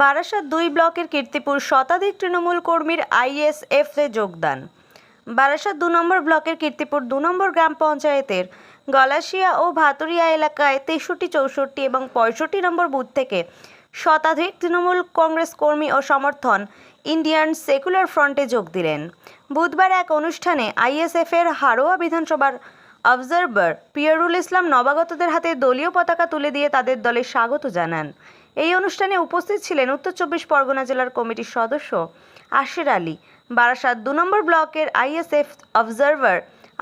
বারাসাত দুই ব্লকের কীর্তিপুর শতাধিক তৃণমূল কর্মীর আইএসএফ যোগদান। বারাসাত দু নম্বর ব্লকের কীর্তিপুর দু নম্বর গ্রাম পঞ্চায়েতের গলাশিয়া ও ভাতুরিয়া এলাকায় তেষট্টি, চৌষট্টি এবং পঁয়ষট্টি নম্বর বুথ থেকে শতাধিক তৃণমূল কংগ্রেস কর্মী ও সমর্থন ইন্ডিয়ান সেকুলার ফ্রন্টে যোগ দিলেন। বুধবার এক অনুষ্ঠানে আইএসএফ এর হারোয়া বিধানসভার অবজারভার পিয়ারুল ইসলাম নবাগতদের হাতে দলীয় পতাকা তুলে দিয়ে তাদের দলে স্বাগত জানান। এই অনুষ্ঠানে উপস্থিত ছিলেন উত্তর চব্বিশ পরগনা জেলার কমিটির সদস্য আশির আলী, বারাসাত দু নম্বর ব্লকের আইএসএফ অবজারভার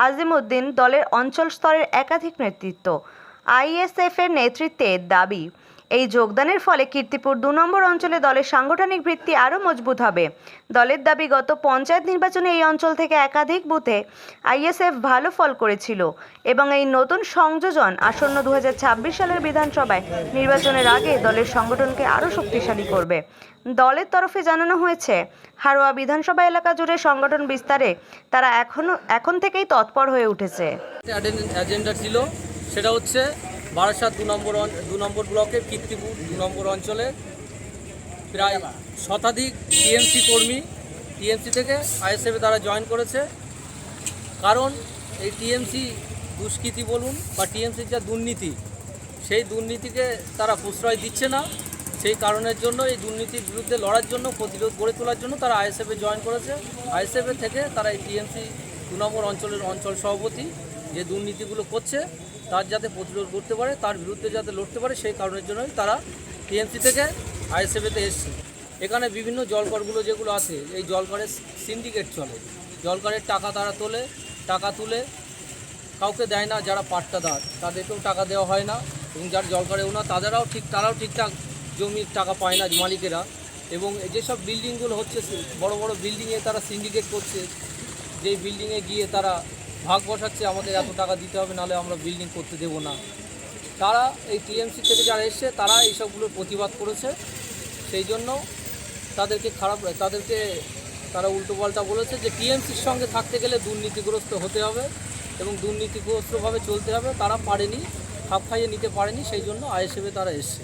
আজিমউদ্দিন দলের অঞ্চল স্তরের একাধিক নেতৃত্ব। আইএসএফ এর নেতৃত্বে দাবি এই যোগদানের ফলে কীর্তিপুর দু নম্বর অঞ্চলে দলের সাংগঠনিক ভিত্তি আরও মজবুত হবে। দলের দাবি, গত পঞ্চায়েত নির্বাচনে এই অঞ্চল থেকে একাধিক বুথে আইএসএফ ভালো ফল করেছিল এবং এই নতুন সংযোজন আসন্ন দু হাজার ছাব্বিশ সালের বিধানসভায় নির্বাচনের আগে দলের সংগঠনকে আরও শক্তিশালী করবে। দলের তরফে জানানো হয়েছে হারোয়া বিধানসভা এলাকা জুড়ে সংগঠন বিস্তারে তারা এখনও এখন থেকেই তৎপর হয়ে উঠেছে। সেটা হচ্ছে বারাসাত দু নম্বর দু নম্বর ব্লকের কীর্তিপুর দু নম্বর অঞ্চলে প্রায় শতাধিক টিএমসি কর্মী টিএমসি থেকে আইএসএফে তারা জয়েন করেছে। কারণ এই টিএমসি দুষ্কৃতি বলুন বা টিএমসির যা দুর্নীতি, সেই দুর্নীতিকে তারা প্রশ্রয় দিচ্ছে না। সেই কারণের জন্য, এই দুর্নীতির বিরুদ্ধে লড়ার জন্য, প্রতিরোধ গড়ে তোলার জন্য তারা আইএসএফে জয়েন করেছে। আইএসএফের থেকে তারা এই টিএমসি দু নম্বর অঞ্চলের অঞ্চল সভাপতি। যে দুর্নীতিগুলো করছে, তার যাতে প্রতিরোধ করতে পারে, তার বিরুদ্ধে যাতে লড়তে পারে, সেই কারণের জন্যই তারা টিএমসি থেকে আইএসএফেতে এসছে। এখানে বিভিন্ন জলকরগুলো যেগুলো আছে, এই জলকরের সিন্ডিকেট চলে। জলকরের টাকা তারা তোলে, টাকা তুলে কাউকে দেয় না, যারা পাট্টাদার, তাদেরকেও টাকা দেওয়া হয় না। এবং যারা জল করে না, তাদেরাও ঠিক, তারাও ঠিকঠাক জমির টাকা পায় না মালিকেরা। এবং যেসব বিল্ডিংগুলো হচ্ছে, বড় বড় বিল্ডিংয়ে তারা সিন্ডিকেট করছে, যেই বিল্ডিংয়ে গিয়ে তারা ভাগ বসাচ্ছে, আমাদের এত টাকা দিতে হবে, নাহলে আমরা বিল্ডিং করতে দেবো না। তারা এই টিএমসি থেকে যারা এসছে, তারা এইসবগুলোর প্রতিবাদ করেছে। সেই জন্য তাদেরকে খারাপ, তাদেরকে তারা উল্টোপাল্টা বলেছে যে টিএমসির সঙ্গে থাকতে গেলে দুর্নীতিগ্রস্ত হতে হবে এবং দুর্নীতিগ্রস্তভাবে চলতে হবে। তারা পারেনি, খাপ খাইয়ে নিতে পারেনি, সেই জন্য আইএসএফে তারা এসছে।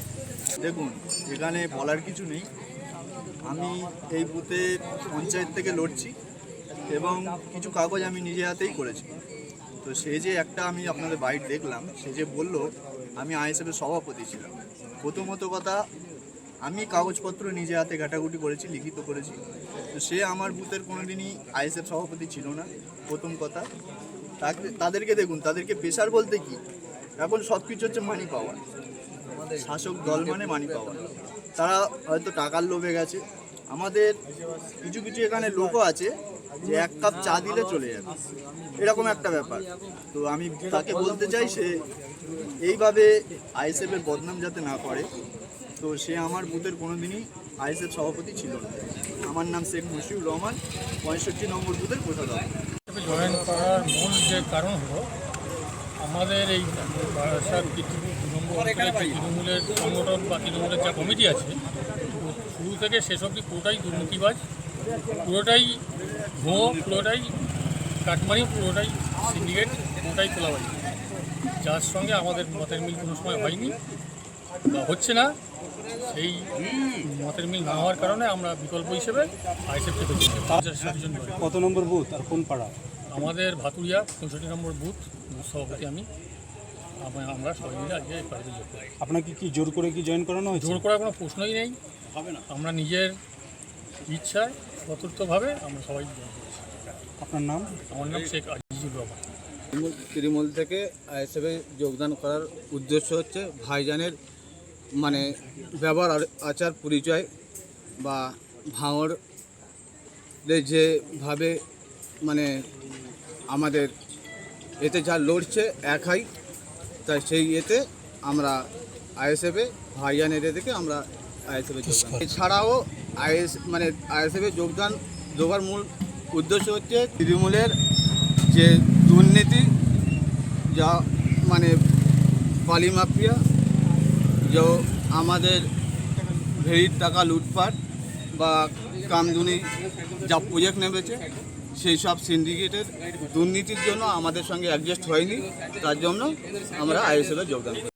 দেখুন, এখানে বলার কিছু নেই। আমি এই বুথে পঞ্চায়েত থেকে লড়ছি। এবং কিছু কাগজ আমি নিজে হাতেই করেছি। তো সে যে একটা আমি আপনাদের বাইট দেখলাম, সে যে বলল, আমি আইএসএফের সভাপতি ছিলাম। প্রথমত কথা, আমি কাগজপত্র নিজে হাতে ঘাটাঘুটি করেছি, লিখিত করেছি। তো সে আমার বুথের কোনো দিনই আইএসএফ সভাপতি ছিল না, প্রথম কথা। তাকে, তাদেরকে দেখুন, তাদেরকে পেশার বলতে কি? এখন সব কিছু হচ্ছে মানি পাওয়ার শাসক দল মানে মানি পাওয়ার তারা হয়তো টাকার লোভে গেছে। আমাদের কিছু কিছু এখানে লোকও আছে যে এক কাপ চা দিলে চলে যাবে। এরকম একটা ব্যাপার। তো আমি তাকে বলতে চাই সে এইভাবে আইএসএফের বদনাম যাতে না করে তো সে আমার বুথের কোনোদিনই আইএসএফ সভাপতি ছিল না। আমার নাম শেখ মুশিউর রহমান পঁয়ষট্টি নম্বর বুথের কোষাধ্যক্ষ। জয়েন করার মূল যে কারণ হলো আমাদের এই বারাসাত তৃণমূলের সংগঠন বা তৃণমূলের যা কমিটি আছে শুরু থেকে শেষ অবধি পুরোটাই দুর্নীতিবাজ। পুরোটাই ভুয়ো পুরোটাই কাটমানি পুরোটাই সিন্ডিকেট পুরোটাই তোলাবাজি যার সঙ্গে আমাদের মতের মিল কোনো সময় হয়নি বা হচ্ছে না সেই মতের মিল না হওয়ার কারণে আমরা বিকল্প হিসেবে আইসেফকে ষাট জন কত নম্বর বুথ আর কোন পাড়া? আমাদের ভাতুরিয়া পঁয়ষট্টি নম্বর বুথ বুথ সভাপতি আমি। আমরা সবাই মিলে আজকে এই পার্টিতে যোগ করি আপনাকে কি জোর করে কি জয়েন করানো হয়েছে? জোর করার কোনো প্রশ্নই নেই। আমরা নিজের ইচ্ছায় চতুর্থভাবে আমরা সবাই করেছি। আপনার নাম? আমার নাম শেখ আজিজুর রহমান। তৃণমূল থেকে আইএসএফে যোগদান করার উদ্দেশ্য হচ্ছে ভাইজানের মানে ব্যবহার আর- আচার পরিচয় বা ভাঙড় যেভাবে মানে আমাদের এতে যা লড়ছে একাই তাই সেই এতে আমরা আইএসএফে ভাইজানের এ থেকে আমরা আইএসএফে যোগদান এছাড়াও আইএস মানে আইএসএফে যোগদান দেওয়ার মূল উদ্দেশ্য হচ্ছে তৃণমূলের যে দুর্নীতি, যা মানে পালি মাফিয়া, যা আমাদের ভেড়ির টাকা লুটপাট বা কামদুনি যা প্রজেক্ট নেমেছে, সেই সব সিন্ডিকেটের দুর্নীতির জন্য আমাদের সঙ্গে অ্যাডজাস্ট হয়নি। তার জন্য আমরা আইএসএফে যোগদান করি।